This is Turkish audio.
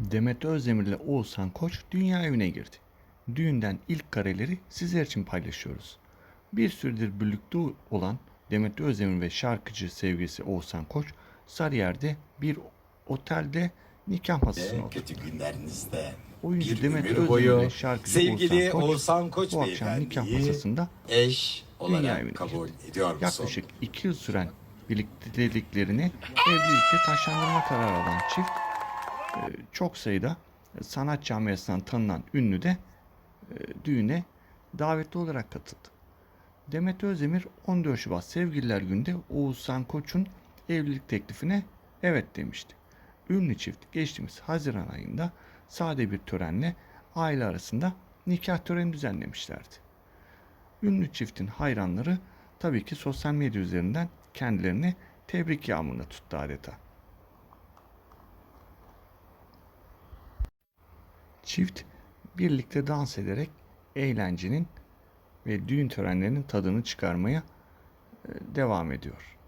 Demet Özdemir ile Oğuzhan Koç dünya evine girdi. Düğünden ilk kareleri sizler için paylaşıyoruz. Bir süredir birlikte olan Demet Özdemir ve şarkıcı sevgilisi Oğuzhan Koç Sarıyer'de bir otelde nikah masasına oturdu. kötü günlerinizde Oyuncu bir Demet ömür Özdemir boyu ve şarkıcı sevgili Oğuzhan Koç, bu akşam nikah masasında eş dünya olarak evine kabul girdi. ediyor musun? Yaklaşık iki yıl süren birlikteliklerini evlilikte taşlandırma kararı alan çift çok sayıda sanat camiasından tanınan ünlü de e, düğüne davetli olarak katıldı. Demet Özdemir 14 Şubat Sevgililer Günü'nde Oğuzhan Koç'un evlilik teklifine evet demişti. Ünlü çift geçtiğimiz Haziran ayında sade bir törenle aile arasında nikah töreni düzenlemişlerdi. Ünlü çiftin hayranları tabii ki sosyal medya üzerinden kendilerini tebrik yağmuruna tuttu adeta. Çift birlikte dans ederek eğlencenin ve düğün törenlerinin tadını çıkarmaya e, devam ediyor.